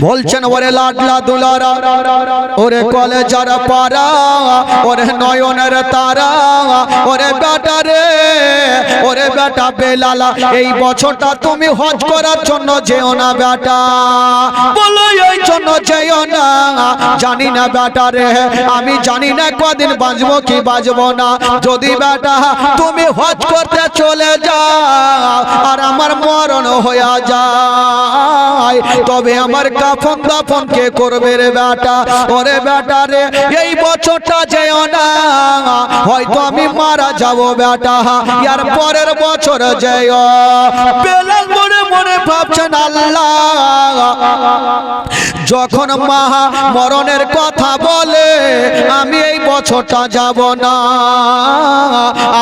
বলছেন ওরে লাডলা দুলারা ওরে কলেজার পারা ওরে নয়নের তারা ওরে বেটা রে ওরে বেটা বেলালা, এই বছরটা তুমি হজ করার জন্য যেও না বেটা। বলো, এই জন্য যেও না। জানি না বেটা রে, আমি জানি না কদিন বাঁচবো কি বাঁচবো না। যদি বেটা তুমি হজ করতে চলে যাও আর আমার মরণ হয়ে যায়, তবে আমার কাফন দাফন কে করবে রে বেটা? ওরে বেটা রে, এই বছরটা যেও না। হয়তো আমি মারা যাব বেটা। ইয়ার পরের বছর যেও বেলাল মনে মনে ভাবছেন, আল্লাহ, যখন মা মরণের কথা বলে, আমি এই বছরটা যাব না,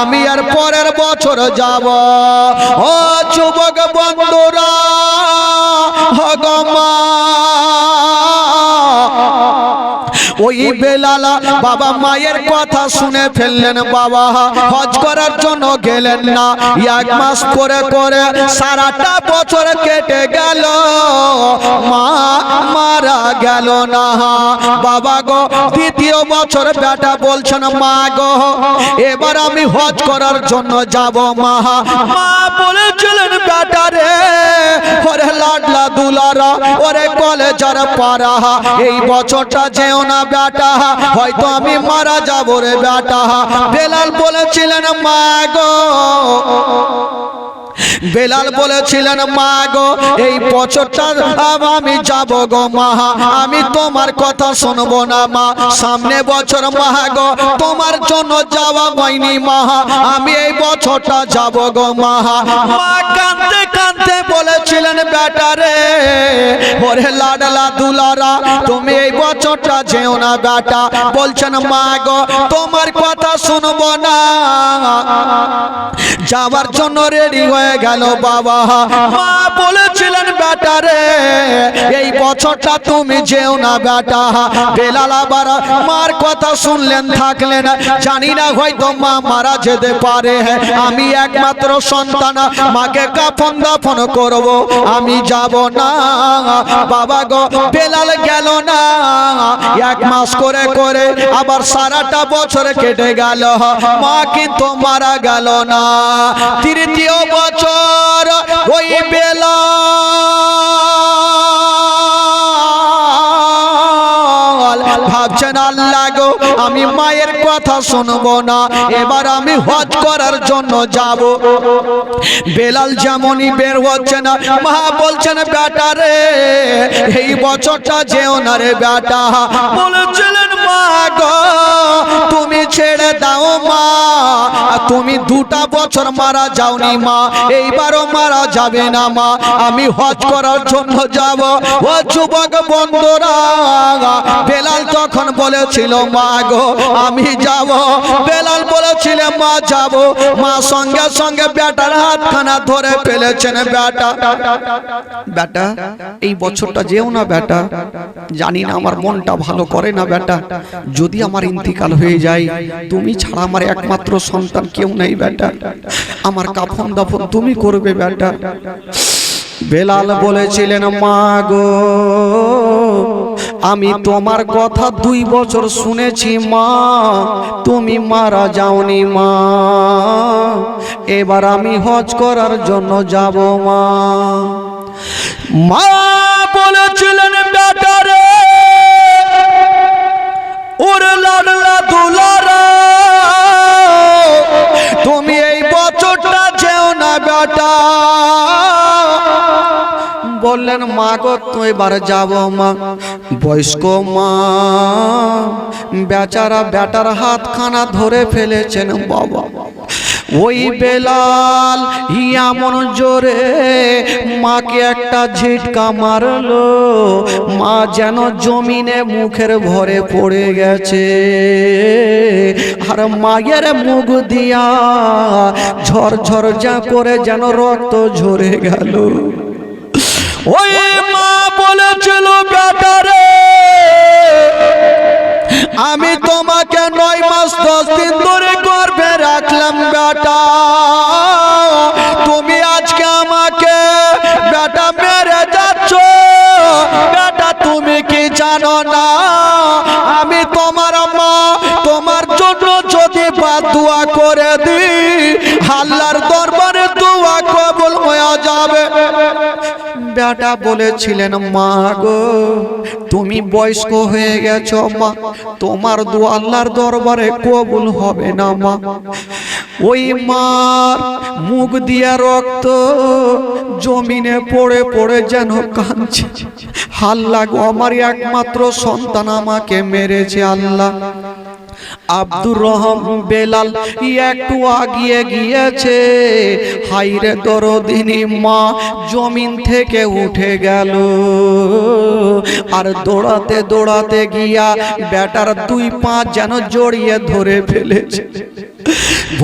আমি আর পরের বছর যাব। ও যুবক বন্ধুরা হগমা ওই বেলালা বাবা মায়ের কথা শুনে ফেললেন বাবা। হজ করার জন্য গেলেন না। এক মাস করে করে সারাটা বছর কেটে গেল। মা মারা গেল না। বাবা গো দ্বিতীয় বছর বেটা বলছেন মা গো এবার আমি হজ করার জন্য যাব মা। মা বলেছিলেন বেটা রে ওরে লাডলা দুলারা ওরে কলেজার পারা এই বছরটা যেও না বেটা হয়তো আমি মারা যাব রে বেটা। বেলাল বলেছিলেন মা গো বেলাল বলেছিলেন মা গো এই বছরটা আমি যাব গো মা। আমি তোমার কথা শুনব না মা। সামনে বছর মা গো। তোমার জন্য যাওয়া হয়নি মা। আমি এই বছরটা যাব গো মা। মা কাঁদতে কাঁদতে বলেছিলেন বেটা রে ওরে লাডলা দুলারা তুমি এই বছরটা যেও না বেটা। বলছেন মা গো তোমার কথা শুনব না। যাওয়ার জন্য রেডি হয়ে গেল বাবা? মা বলেছিলেন, বেটা রে, এই বছরটা তুমি যেও না বেটা। বেলাল আবার মার কথা শুনলেন, থাকলেন। জানি না হয়তো মা মারা যেতে পারে। আমি একমাত্র সন্তান, মাকে কাফন দাফন করব। আমি যাব না। বাবা গো, বেলাল গেল না। এক মাস করে করে আবার সারাটা বছর কেটে গেল। মা কিন্তু মারা গেল না। তৃতীয় বছর ওই বেলা ভাবছেন আল্লাহ আমি মায়ের কথা শুনব না। এবার আমি হজ করার জন্য যাব। বেলাল যেমনই বের হচ্ছে না, মা বলছেন, বেটা রে, এই বছরটা যেও না বেটা। বলেছিলেন, মা গো, তুমি ছেড়ে দাও মা তুমি দুটা বছর মারা যাওনি মা, এইবারও মারা যাবে না মা। আমি হজ করার জন্য যাব। ও যুবক বন্ধুরা, বেলাল তখন বলেছিল, মা গো, আমি যাব। বেলাল বলেছিল, মা যাব। মা সঙ্গে সঙ্গে বেটার হাতখানা ধরে ফেলেছেন বেটা। বেটা, এই বছরটা যেও না বেটা। জানি না আমার মনটা ভালো করে না বেটা। যদি আমার ইন্তিকাল হয়ে যায়, তুমি ছাড়া আমার একমাত্র সন্তান কেউ নেই বেটা। আমার কাফন দাফন তুমি করবে বেটা। বেলাল বলেছিলেন মা গো আমি তোমার কথা দুই বছর শুনেছি মা। তুমি মারা যাওনি মা। এবার আমি হজ করার জন্য যাব মা। মা বলেছিলেন বেটারে ওরে লাডলা দুলারা তুমি এই বছরটা যেও না বেটা। বললেন, মা গো তো এবার যাব মা। বয়স্ক মা, বেচারা বেটার হাতখানা ধরে ফেলেছেন বাবা। ওই বেলাল এমন জোরে মাকে একটা ঝিটকা মারলো। মা যেন জমিনে মুখের ভরে পড়ে গেছে। আর মায়ের মুখ দিয়া ঝর ঝর যা করে যেন রক্ত ঝরে গেল। ওই মা বলেছিল বেটারে আমি তোমাকে নয় মাস দশ দিন ধরে গর্বে রাখলাম, বেটা। তুমি আজকে আমাকে, বেটা, মেরে যাচ্ছ। বেটা, তুমি কি জানো না? আমি তোমার মা তোমার জন্য যদি বাদুয়া করে দি আল্লাহর বেটা বলেছিলেন, মা গো, তুমি বয়স্ক হয়ে গেছো, মা। তোমার দু আল্লাহর দরবারে কবুল হবে না, মা। ওই মার মুখ দিয়া রক্ত জমিনে পড়ে পড়ে যেন কাঁদছে। আল্লাহ গো, আমার একমাত্র সন্তান আমাকে মেরেছে, আল্লাহ। আব্দুর রহম বেলাল একটু আগিয়ে গিয়েছে। হাইরে দরদিনী মা জমিন থেকে উঠে গেল। আর দৌড়াতে দৌড়াতে গিয়া বেটার দুই পা যেন জড়িয়ে ধরে ফেলেছে।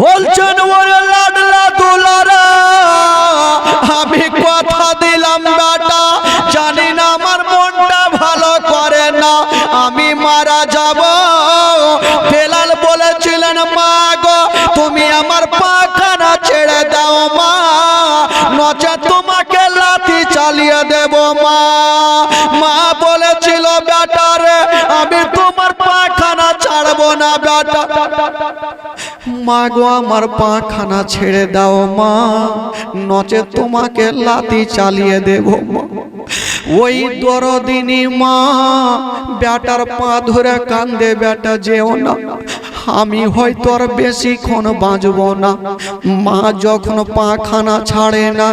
বলছেন, ওরে লাডলা দুলারা, আমি কথা দিলাম বেটা, জানি না আমার মনটা ভালো করে না, আমি মারা যাব। তুমি আমার পাখানা ছেড়ে দাও মা। নচে তোমাকে লাথি চালিয়ে দেব মা। মা বলেছিল, বেটা রে, আমি তোমার পাখানা ছাড়বো না, বেটা। মা গো, আমার পাখানা ছেড়ে দাও মা। নচে তোমাকে লাতি চালিয়ে দেব ওই দরদিনী মা, বেটার পা ধরে কান্দে, বেটা, যেও না। আমি হয়তো আর বেশিক্ষণ বাঁচব না। মা যখন পাখানা ছাড়ে না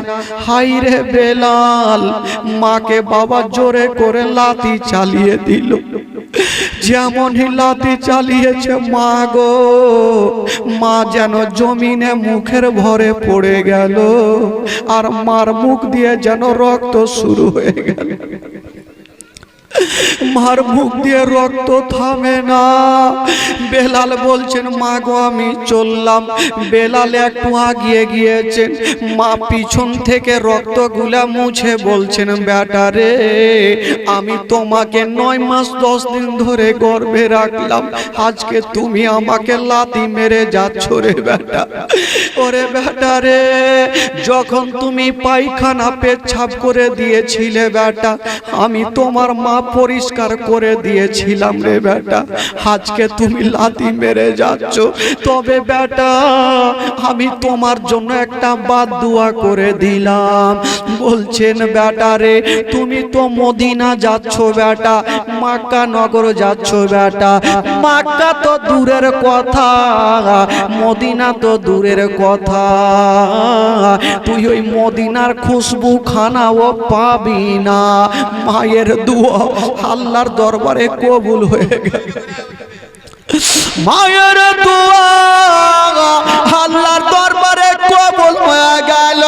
হাই রে বেলাল, মাকে বাবা জোরে করে লাতি চালিয়ে দিল। যেমন হিলাতি চালিয়েছে মা গো, মা যেন জমিনে মুখের ভরে পড়ে গেল, আর মার মুখ দিয়ে যেন রক্ত শুরু হয়ে গেল। মার মুখ দিয়ে রক্ত থামে না। বেলাল বলছেন, মা গো, আমি চললাম। বেলাল একটু আগিয়ে গিয়েছেন। মা পিছন থেকে রক্তগুলা মুছে বলছেন, বেটা রে, আমি তোমাকে নয় মাস দশ দিন ধরে গর্ভে রাখলাম। আজকে তুমি আমাকে লাতি মেরে যাচ্ছ রে, বেটা। ওরে বেটা রে, যখন তুমি পায়খানা পেচ্ছাপ করে দিয়েছিলে, বেটা, আমি তোমার মা পরিষ্কার করে দিয়েছিলাম রে বেটা। আজকে তুমি লাতি মেরে যাচ্ছ। তবে বেটা, আমি তোমার জন্য একটা বাদ দোয়া করে দিলাম। বলছেন বেটা রে, তুমি তো মদিনা যাচ্ছ বেটা, মাক্কা নগর যাচ্ছ বেটা। মাক্কা তো দূরের কথা, মদিনা তো দূরের কথা। তুই ওই মদিনার খুশবু খানাও পাবি না। মায়ের দুয়া আল্লাহর দরবারে কবুল হয়ে গেল। মায়ের দোয়া, আল্লাহর দরবারে কবুল হয়ে গেল।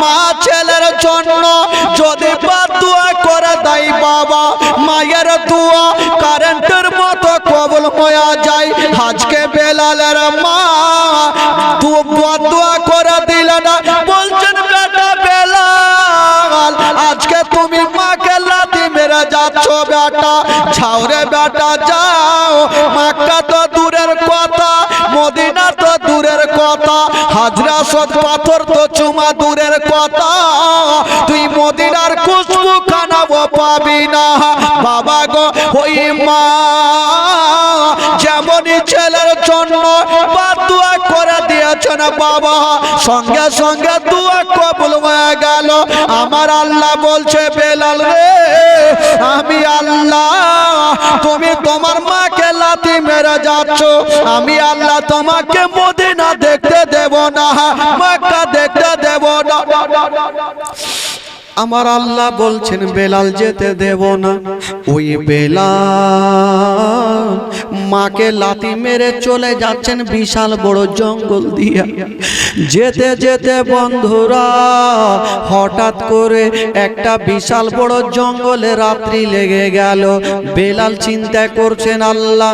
মা ছেলের জন্য যদি দোয়া করে দেয় বাবা, মায়ের দোয়া কারেন্টের মতো কবুল হয়ে যায়। আজকে বেলালের মা দোয়া করে দিল না যাচ্ছ বেটা ছাওরে বেটা, যাও। মাক্কা তো দূরের কথা, মদিনা তো দূরের কথা, হাজরা সদ পাথর তো চুমা দূরের কথা। তুই মদিনার খুশবু খানাবো পাবি না। বাবা গো, ওই মা, যেমনই ছেলের জন্য দোয়া না বাবা, সঙ্গে সঙ্গে দুয়া কবুল হয়ে গেল। আমার আল্লাহ বলছে, বেলাল রে, আমি আল্লাহ, তুমি তোমার মাকে লাতি মেরে যাচ্ছ। আমি আল্লাহ তোমাকে মদিনা দেখতে দেব না, মাক্কা দেখতে দেব না। আমার আল্লাহ বলছেন, বেলাল যেতে দেব না। ওই বেলাল মাকে লাতি মেরে চলে যাচ্ছেন বিশাল বড় জঙ্গল দিয়া। যেতে যেতে বন্ধুরা, হঠাৎ করে একটা বিশাল বড় জঙ্গলে রাত্রি লেগে গেল। বেলাল চিন্তা করছেন, আল্লাহ।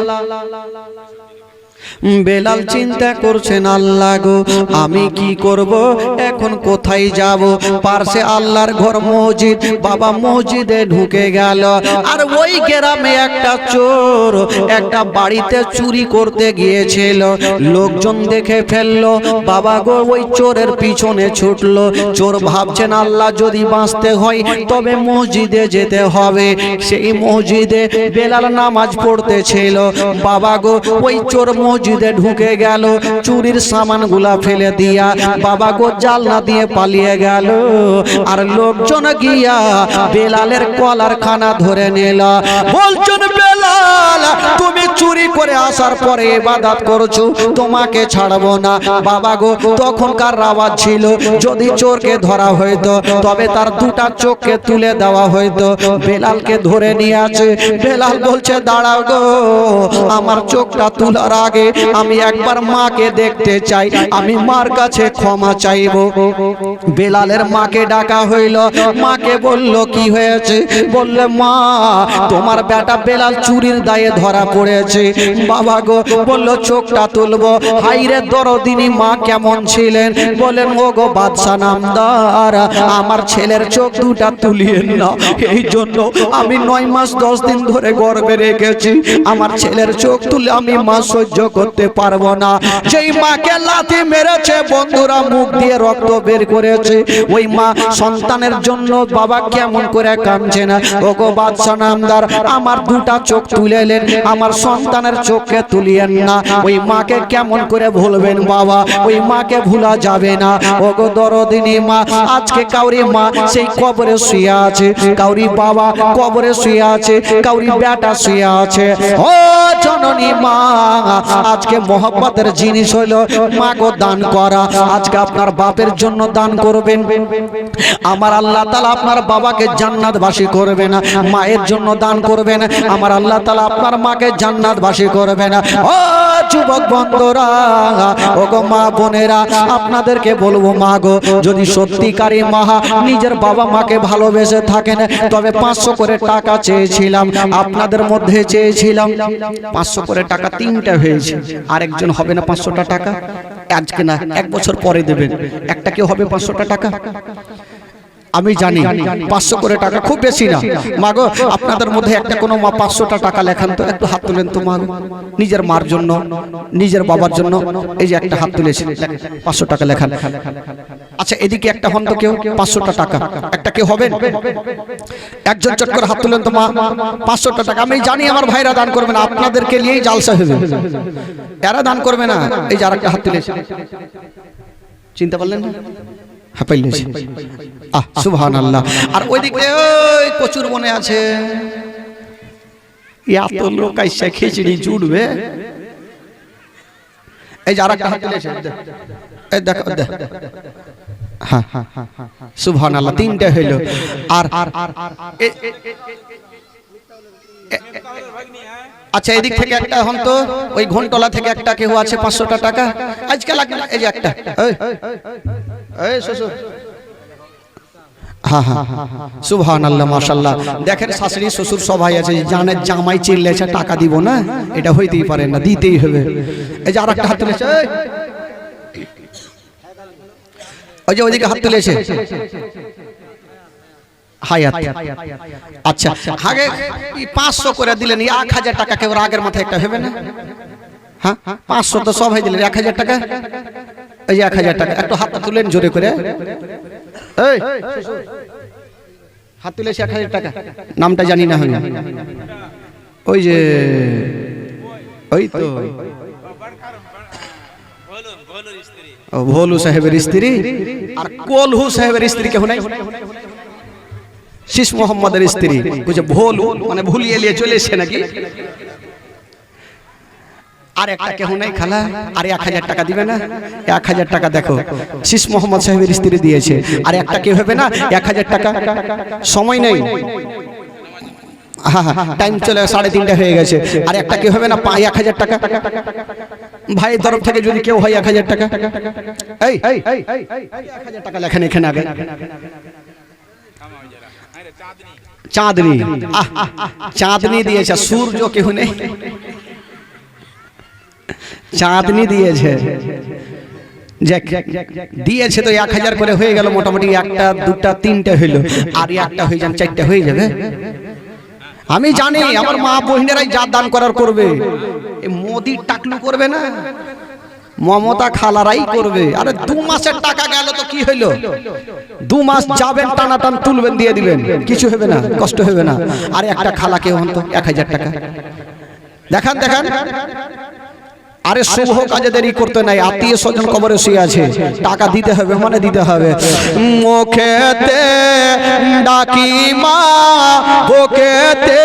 বেলাল চিন্তা করছেন, আল্লাহ গো, আমি কি করব? এখন কোথায় যাব? পার্শ্বে আল্লাহর ঘর মসজিদ, বাবা মসজিদে ঢুকে গেল। আর ওই গ্রামে একটা চোর একটা বাড়িতে চুরি করতে গিয়েছিল। লোকজন দেখে ফেলল, বাবা গো, ওই চোরের পিছনে ছুটলো। চোর ভাবছেন, আল্লাহ যদি বাঁচতে হয়, তবে মসজিদে যেতে হবে। সেই মসজিদে বেলাল নামাজ পড়তেছিল। বাবা গো, ওই চোর মসজিদে ঢুকে গেল, চুরির সামানগুলা ফেলে দিয়া বাবা গো জালনা দিয়ে পালিয়ে গেল। আর লোকজন গিয়া বেলালের কলার খানা ধরে নিল। বলছেন, বেলাল, তুমি চুরি করে আসার পরে ইবাদত করছ, তোমাকে ছাড়বো না। বাবা গো, তখনকার আওয়াজ ছিল, যদি চোরকে ধরা হইতো, তবে তার দুটা চোখকে তুলে দেওয়া হইতো। বেলালকে ধরে নিয়ে আছে। বেলাল বলছে, দাঁড়াও গো, আমার চোখটা তোলার আগে আমি একবার মাকে দেখতে চাই। আমি মার কাছে ক্ষমা চাইব। বেলালের মাকে ডাকা হইল। মাকে বলল, কি হয়েছে? বললে, মা, তোমার বেটা বেলাল চুরির দায়ে ধরা পড়েছে। বাবা গো বলল, চোখটা তুলবো। হাইরে দরদিনী মা কেমন ছিলেন? বলেন ও গো বাদশা নামদার, আমার ছেলের চোখ দুটা তুলিয়েন না। এই জন্য আমি নয় মাস দশ দিন ধরে গর্বে রেখেছি। আমার ছেলের চোখ তুলে আমি মা সহ্য করতে পারব না। যেই মাকে লাথি মেরেছে, বন্ধুরা মুখ দিয়ে রক্ত বের করেছে। ওই মা সন্তানের জন্য বাবা কেমন করে কাঁদছে না। ও গো বাদশা নামদার, আমার দুটা চোখ তুলেলেন আমার সন্তানের চোখকে তুলিয়েন না। ওই মাকে কেমন করে ভুলবেন বাবা? ওই মাকে ভুলা যাবে না। ও গো দরদিনী মা, আজকে কাউরি মা সেই কবরে শুয়ে আছে। কাউরি বাবা কবরে শুয়ে আছে, কাউরি বেটা শুয়ে আছে। ও জননী মা আজকে মোহব্বতের জিনিস হলো মা গো দান করা। আজকে আপনার বাপের জন্য দান করবেন। আমার আল্লাহ তালা আপনার বাবাকে জান্নাতবাসী করবে না, মায়ের জন্য দান করবেন আমার আল্লাহ তালা আপনার মাকে জান্নাতবাসী করবে না। ও যুবক বন্ধুরা গো মা বোনেরা, আপনাদেরকে বলব মা গো যদি সত্যিকারী মাহা নিজের বাবা মাকে ভালোবেসে থাকেন, তবে পাঁচশো করে টাকা চেয়েছিলাম, আপনাদের মধ্যে চেয়েছিলাম। পাঁচশো করে টাকা তিনটা হয়েছে। আরেকজন হবে না পাঁচশোটা টাকা? আজকে না, এক বছর পরে দেবেন। একটা কেউ হবে পাঁচশোটা টাকা? আমি জানি পাঁচশো করে টাকা খুব বেশি না। মাগো আপনাদের মধ্যে একটা কোনো মা পাঁচশোটা টাকা লেখান তো একটু হাত তুলেন তো মাগো। নিজের মার জন্য নিজের বাবার জন্য এই যে একটা হাত তুলেছি পাঁচশো টাকা লেখান। আচ্ছা এদিকে একটা হন তো কেউ পাঁচশোটা টাকা। একটা কেউ হবেন? একজন চট করে হাত তুলেন তো মা পাঁচশোটা টাকা। আমি জানি আমার ভাইরা দান করবে না আপনাদেরকে নিয়েই জালসা হবে এরা দান করবে না এই যে আরেকটা হাত তুলেছে। চিনতে পারলেন? না হ্যাঁ পাইলেছি আহ সুবহান আল্লাহ আর ওই দিকে ওই কচুর বনে আছে। এত লোক আইসা খিচড়ি জুড়বে। এই যে আরেকটা হাত তুলেছে এই দেখো, দেখ। হ্যাঁ সুবহান আল্লাহ তিনটে হইল। আর এ- এ- আচ্ছা এদিক থেকে একটা হন তো, ওই ঘন্টলা থেকে একটা কেউ আছে পাঁচশোটা টাকা। আজকাল এক- এই যে একটা। এই, শ্বশুর হ্যাঁ হ্যাঁ সুবহান আল্লাহ দেখেন শাশুড়ি শ্বশুর সবাই আছে জানে জামাই চিল্লেছে টাকা দিব না? এটা হইতেই পারে না দিতেই হবে। এই যে আর একটা হাত তুলেছে। ওই যে ওইদিকে হাত তুলেছে। হায়াত। আচ্ছা আগে পাঁচশো করে দিলেন এক হাজার টাকা কেউ আগের মাথায় একটা হবে না? হ্যাঁ পাঁচশো তো সবাই দিলেন এক হাজার টাকা? এই যে এক হাজার টাকা, একটু হাতটা তুলেন জোরে করে। হাত তুলেছে এক হাজার টাকা, নামটা জানি না আমি। ওই যে, ওই তো। ভোলু সাহেবের স্ত্রী, আর কোলহু সাহেবের স্ত্রী কেউ নাই? শিশ মোহাম্মদের স্ত্রী। বুঝে ভোলু মানে ভুলিয়ে নিয়ে চলে এসছে নাকি? আর এক হাজার টাকা দিবে না। এক হাজার টাকা দেখো মোহাম্মদ দিয়েছে। একটা হবে না? এক হাজার টাকা। সময় নেই। হ্যাঁ হ্যাঁ টাইম চলে সাড়ে হয়ে গেছে। একটা হবে না? এক হাজার টাকা। তরফ থেকে যদি কেউ হয় এক হাজার টাকা। এক হাজার টাকা লেখেন এখানে আগে। চাঁদনি। চাঁদনি দিয়েছে, সূর্য কেউ নেই। চাঁদনি দিয়েছে। দিয়েছে তো এক হাজার করে হয়ে গেল, মোটামুটি একটা, দুটা, তিনটা হইল। আর একটা হয়ে যান চারটা হয়ে যাবে। আমি জানি, আমার মা বহিনেরাই যা দান করার করবে। মোদি টাকলু করবে না, মমতা খালারাই করবে। আরে দু মাসের টাকা গেল তো কি হইল? দু মাস যাবেন টানা টান তুলবেন, দিয়ে দিবেন। কিছু হবে না, কষ্ট হবে না। আর একটা খালাকে হন তো এক হাজার টাকা। দেখান দেখান। আরে শুভ কাজে দেরি করতে নাই আত্মীয় স্বজন কবরে শুয়ে আছে। টাকা দিতে হবে মানে দিতে হবে। মুখেতে ডাকি মা বুকেতে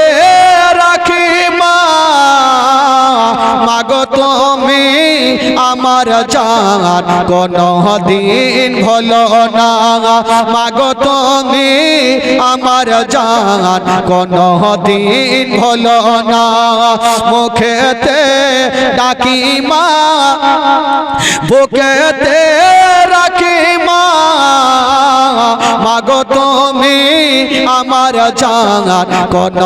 মাগো তুমি আমার জান কোন দিন ভলো না। মাগো তুমি আমার জান কোন দিন ভলো না। মুখেতে ডাকি মা, বুকেতে রাখি মা। মাগো তুমি আমার জান কোন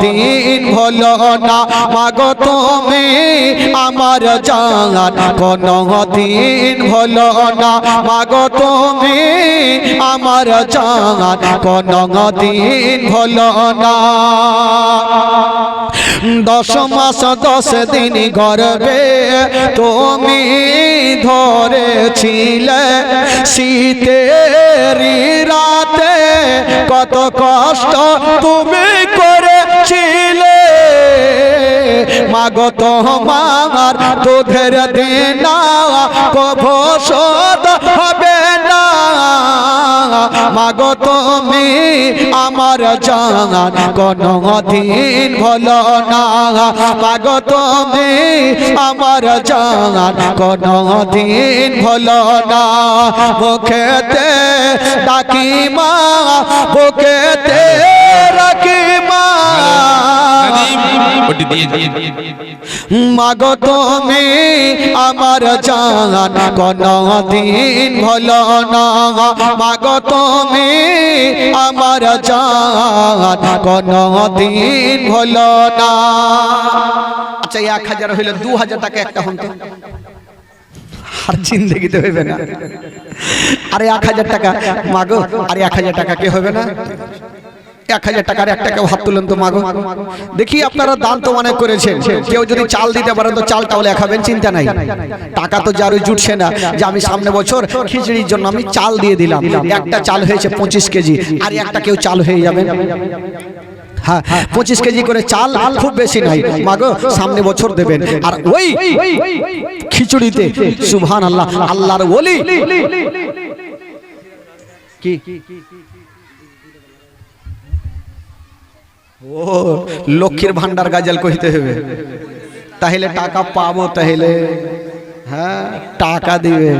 দিন ভলো না। মাগো, তুমি আমার জান কোন দিন ভলো না। মাগো, তুমি আমার জান কোন দিন ভলো না। দশ মাস, দশ দিন গর্বে তুমি ধরেছিলে। শীতের রাতে কত কষ্ট তুমি করেছিলে। মাগত তোমার তোদের দিন কভ সদ হবে মাগো তুমি আমার জান কোন দিন ভলো না। মাগো তুমি আমার জান কোন দিন ভলো না। মুখেতে ডাকি মা বুকেতে রাখি মা মাগো তুমি আমার জান কোন দিন ভলো না। মাগো তুমি আমার জান কোন দিন হল না। আচ্ছা এক হাজার হইলে দু হাজার টাকা একটা হন আর জিন্দগিতে হইবে না। আরে এক হাজার টাকা, মাগো, আরে এক হাজার টাকা কে হবে না? এক হাজার টাকার একটা কেউ হাত তুলেন তো মাগো? দেখি আপনারা দান তো অনেক করেছেন। কেউ যদি চাল দিতে পারেন তো চাল তাহলে খাবেন চিন্তা নাই। টাকা তো যারই জুটছে না যে আমি সামনে বছর খিচড়ির জন্য আমি চাল দিয়ে দিলাম। একটা চাল হয়েছে পঁচিশ কেজি, আর একটা কেউ চাল হয়ে যাবেন হ্যাঁ পঁচিশ কেজি করে চাল খুব বেশি নাই। মাগো, সামনে বছর দেবেন। আর ওই খিচুড়িতে সুবহান আল্লাহ আল্লাহর ওলি। কি? লক্ষ্মীর ভান্ডার গাজাল কইতে হবে। তাহলে টাকা পাবো তাহলে। হ্যাঁ টাকা দিবে।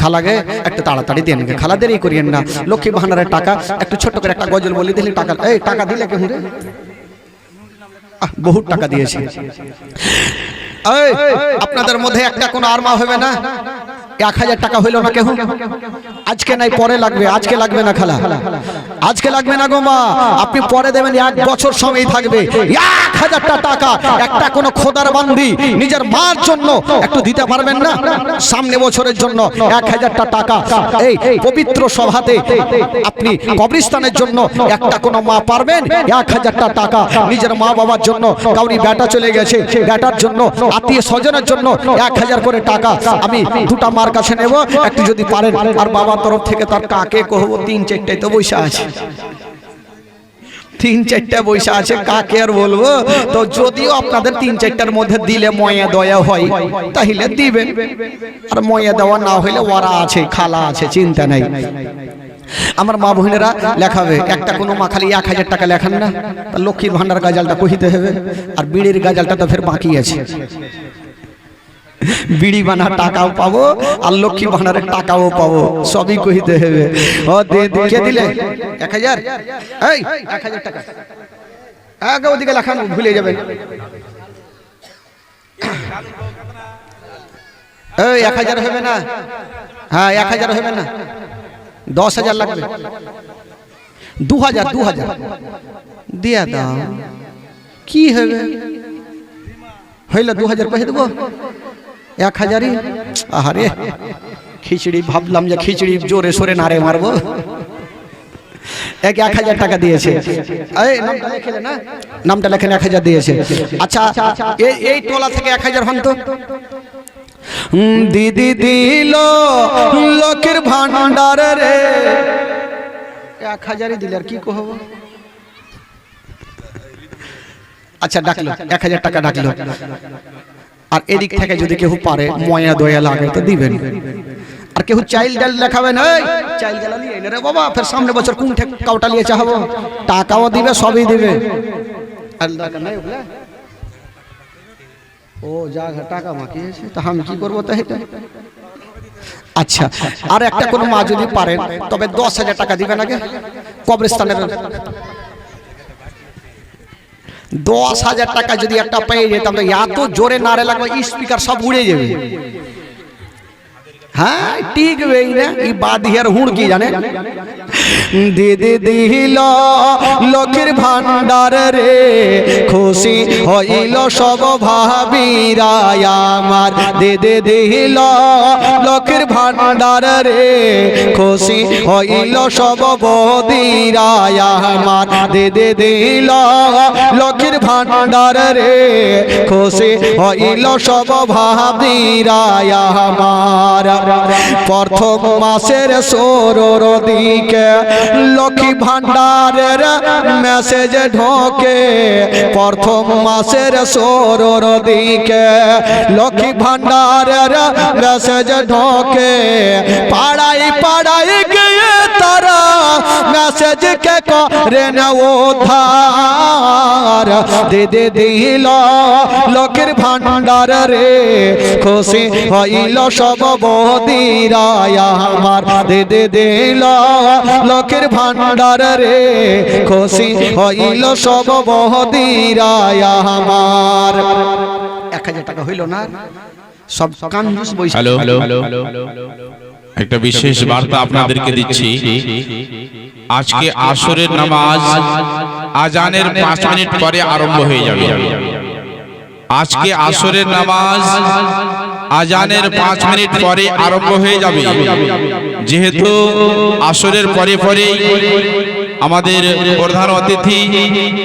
খালাগে একটু তাড়াতাড়ি দিয়ে নেবে খালা দেরি করিয়েন না। লক্ষ্মী ভান্ডারের টাকা, একটু ছোট করে একটা গজল বলি দিলে টাকা, এই টাকা দিলে কেমন রে? বহুত টাকা দিয়েছে। আপনাদের মধ্যে একটা কোনো আরমা হবে না? এক হাজার টাকা হইল না কেহ? আজকে নাই, পরে লাগবে, আজকে লাগবে না খালা। আজকে লাগবে না গো মা। আপনি পরে দেবেন, এক বছর সময় থাকবে। এক হাজারটা টাকা, একটা কোনো খোদার বান্দি নিজের মার জন্য একটু দিতে পারবেন না? সামনে বছরের জন্য এক হাজারটা টাকা। এই পবিত্র সভাতে আপনি কবরিস্তানের জন্য একটা কোনো মা পারবেন? এক হাজারটা টাকা নিজের মা বাবার জন্য। কাউরি বেটা চলে গেছে, বেটার জন্য, আত্মীয় স্বজনের জন্য এক হাজার করে টাকা। আমি দুটা মার কাছে নেব, একটু যদি পারেন। আর বাবার তরফ থেকে তার কাকে কহবো? তিন চারটাই তো বৈশা আছে। তিন চারটা বৈশা আছে, কাকে আর বলব? তো যদিও আপনাদের তিন চারটার মধ্যে দিলে ময়া দয়া হয় তাহলে দিবেন। আর ময়া দেওয়া না হইলে ওরা আছে, খালা আছে, চিন্তা নাই। আমার মা বোনেরা লেখাবে, একটা কোনো মা খালি এক হাজার টাকা লেখান না। লক্ষ্মীর ভান্ডার গাজালটা কহিতে হবে, আর বিড়ির গাজালটা তো ফের বাকি আছে। বিড়ি বানা টাকাও পাবো আর লক্ষ্মী ভান্ডারের টাকাও পাবো সবই কহিতে হবে ও দে দে- কে দিলে এক হাজার এই এক হাজার টাকা আগে ওদিকে লেখানো ভুলে যাবেন এই এক হাজার হবে না হ্যাঁ এক হাজার হবে না দশ হাজার লাগবে দু হাজার দু হাজার দিয়া দাও কি হবে হইল দু হাজার কহে দেবো এক হাজারই? আহারে, খিচড়ি ভাবলাম যে খিচড়ি জোরে সোরে নারে মারবো। এক এক হাজার টাকা দিয়েছে। নামটা লেখেন এক হাজার দিয়েছে। আচ্ছা এই টোলা থেকে এক হাজার হন তো। দিদি দিল লোকের ভান্ডার রে। এক হাজারই দিলে আর কি কহব আচ্ছা ডাকলো। এক হাজার টাকা ডাকলো। আর এদিক থেকে যদি কেউ পারে ময়া দয়া লাগে তো দিবেন। আর কেউ চাইল্ড ডাল দেখাবেন এই চাইল্ড ডাল নিয়ে রে বাবা ফের সামনে বছর কোন ঠেক কাউটা নিয়ে চাহবো টাকাও দিবে সবই দিবে। নাই? ও যা টাকা মাকি আছে তা আমি কি করব তাই আচ্ছা আর একটা কোনো মা যদি পারেন তবে দশ হাজার টাকা দিবেন আগে। কবরস্থানের দশ হাজার টাকা যদি একটা পেয়ে যেতাম তো এত জোরে নাড়ে লাগবে, স্পিকার সব উড়ে যাবে। হ্যাঁ টিকবে না? এই বাদিয়ার হুড় কি জানে? দিদি দিল লক্ষ্মীর ভান্ডার রে, খুশি হইল সব ভাবিরা আমার। দিদি দিল লক্ষ্মীর ভান্ডার রে, খুশি হইল সব বদিরা আমার। দিদি দিল লক্ষ্মীর ভান্ডার রে, খুশি হইল সব ভাবিরা আমার। প্রথম মাসের ষোলোর দিকে লক্ষ্মী ভান্ডারের মেসেজ ঢোকে। প্রথম মাসের ষোলোর দিকে লক্ষ্মী ভান্ডারের মেসেজ ঢোকে। পাড়াই পাড়াই গিয়ে তারা মেসেজ কে করে না উদ্ধার? দিদি দিল লক্ষ্মীর ভান্ডার রে খুশি হইল সব বদিরায় আমার। দিদি দিল লক্ষ্মীর ভান্ডার রে খুশি হইল সব বদিরায় আমার। এক হাজার টাকা হইল না? সব কাঞ্জুস বৈশ হ্যালো। একটা বিশেষ বার্তা আপনাদেরকে দিচ্ছি। আজকে আসরের নামাজ আজানের পাঁচ মিনিট পরে আরম্ভ হয়ে যাবে। আজকে আসরের নামাজ আজানের পাঁচ মিনিট পরে আরম্ভ হয়ে যাবে। যেহেতু আসরের পরে পরে আমাদের প্রধান অতিথি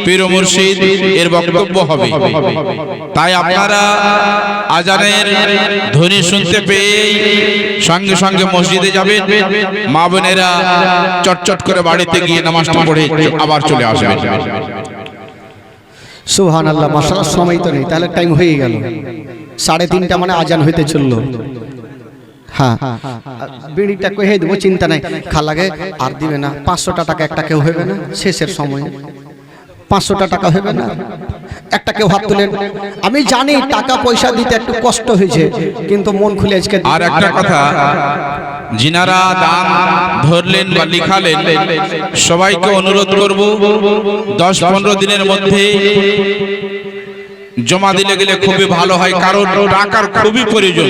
পীর মুর্শিদ, এর বক্তব্য হবে। তাই আপনারা আজানের ধ্বনি শুনতে পেয়ে সঙ্গে সঙ্গে মসজিদে যাবেন। মা বোনেরা চটচট করে বাড়িতে গিয়ে নামাজটা পড়ে আবার চলে আসবেন। সুহান আল্লাহ মাসাল্লাহ সময় তো নেই, তাহলে টাইম হয়ে গেল। সাড়ে তিনটা মানে আজান হইতে চলল। হ্যাঁ। বিড়িটা কহে দেবো চিন্তা নাই। খালাগে আর দিবে না। পাঁচশোটা টাকা একটা কেউ হবে না শেষের সময়। পাঁচশোটা টাকা হবে না। একটা কেউ হাত তুলেন। আমি জানি টাকা পয়সা দিতে একটু কষ্ট হয়েছে কিন্তু মন খুলে আজকে আর একটা কথা যিনারা দান ধরলেন বা লিখালেন সবাইকে অনুরোধ করব দশ পনেরো দিনের মধ্যে জমা দিলে গেলে খুবই ভালো হয় কারণ টাকার খুবই প্রয়োজন।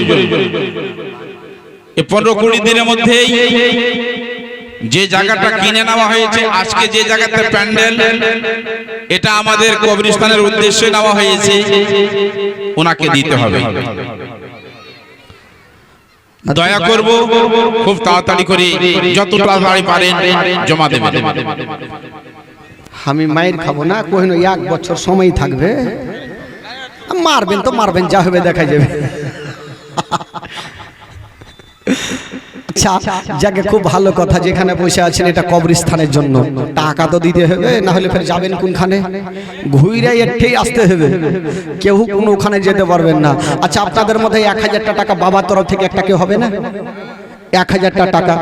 এই পনেরো কুড়ি দিনের মধ্যেই যে জায়গাটা কিনে নেওয়া হয়েছে আজকে যে জায়গাতে প্যান্ডেল এটা আমাদের কবরস্থানের উদ্দেশ্যে নেওয়া হয়েছে। ওনাকে দিতে হবে। দয়া করব খুব তাড়াতাড়ি করে যত তাড়াতাড়ি পারেন জমা দেবেন। আমি মায়ের খাব না কহিনো এক বছর সময় থাকবে। মারবেন তো মারবেন যা হবে দেখা যাবে। আচ্ছা যাকে খুব ভালো কথা যেখানে বসে আছেন, এটা কবরস্থানের জন্য। টাকা তো দিতে হবে, না হলে ফের যাবেন কোনখানে? ঘুরে এঠেই আসতে হবে। কেউ কোনো ওখানে যেতে পারবেন না। আচ্ছা আপনাদের মধ্যে এক হাজারটা টাকা বাবার তরফ থেকে একটা কেউ হবে না? এক হাজারটা টাকা,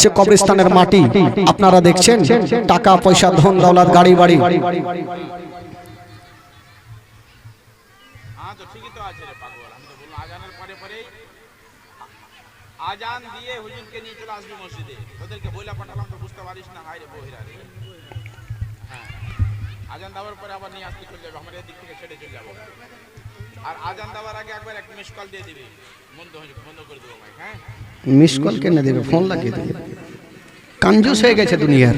সে কবরস্থানের মাটি, আপনারা দেখছেন? টাকা, পয়সা, ধন, দৌলত, গাড়ি, বাড়ি। আজান দিয়ে হুজুরকে নিয়ে চলে আসবি মসজিদে। ওদেরকে বইলা পাঠালাম, তো বুঝতে পারিস না হায় রে বহিরা রে। হ্যাঁ। আজান দেওয়ার পরে আবার নিয়ে আসতে চলে যাবে, আমার এদিক থেকে ছেড়ে চলে যাব। আর আজান দেওয়ার আগে একবার একটা মিস কল দিয়ে দিবি। বন্ধ বন্ধ করে দেবো মাইক হ্যাঁ? মিস কল কেন দেবে? ফোন লাগিয়ে দেবে। কাঞ্জুস হয়ে গেছে দুনিয়ার।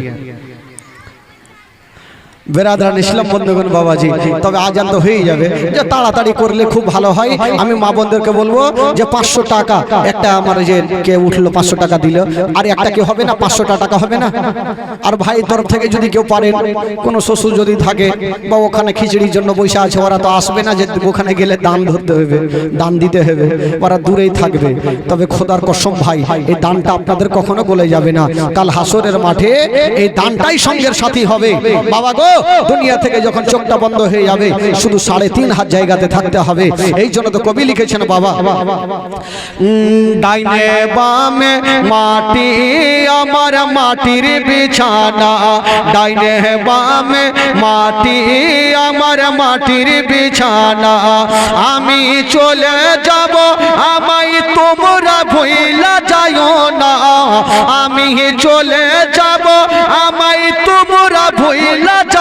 বেরাদান ইসলাম বন্ধুগণ বাবাজি। তবে আজান তো হয়েই যাবে। যে তাড়াতাড়ি করলে খুব ভালো হয়। আমি মা বোনদেরকে বলব যে পাঁচশো টাকা, একটা আমার যে কে উঠল, পাঁচশো টাকা দিল। আর একটা কি হবে না? পাঁচশো টাকা হবে না? আর ভাই তরফ থেকে যদি কেউ পারেন কোনো শ্বশুর যদি থাকে, বা ওখানে খিচড়ির জন্য বসে আছে, ওরা তো আসবে না যে ওখানে গেলে দান ধরতে হবে, দান দিতে হবে। ওরা দূরেই থাকবে। তবে খোদার কসম ভাই, এই দানটা আপনাদের কখনো গলে যাবে না। কাল হাসরের মাঠে এই দানটাই সঙ্গের সাথী হবে। বাবা গো দুনিয়া থেকে যখন চোখটা বন্ধ হয়ে যাবে, শুধু সাড়ে তিন হাত জায়গাতে থাকতে হবে। এই জন্য তো কবি লিখেছেন বাবা ডাইনে বামে মাটি, আমার মাটির বিছানা। ডাইনে বামে মাটি, আমার মাটির বিছানা। আমি চলে যাব, আমায় তোমরা ভুইলা যাইও না। আমি চলে যাব, আমায় তোমরা ভুইলা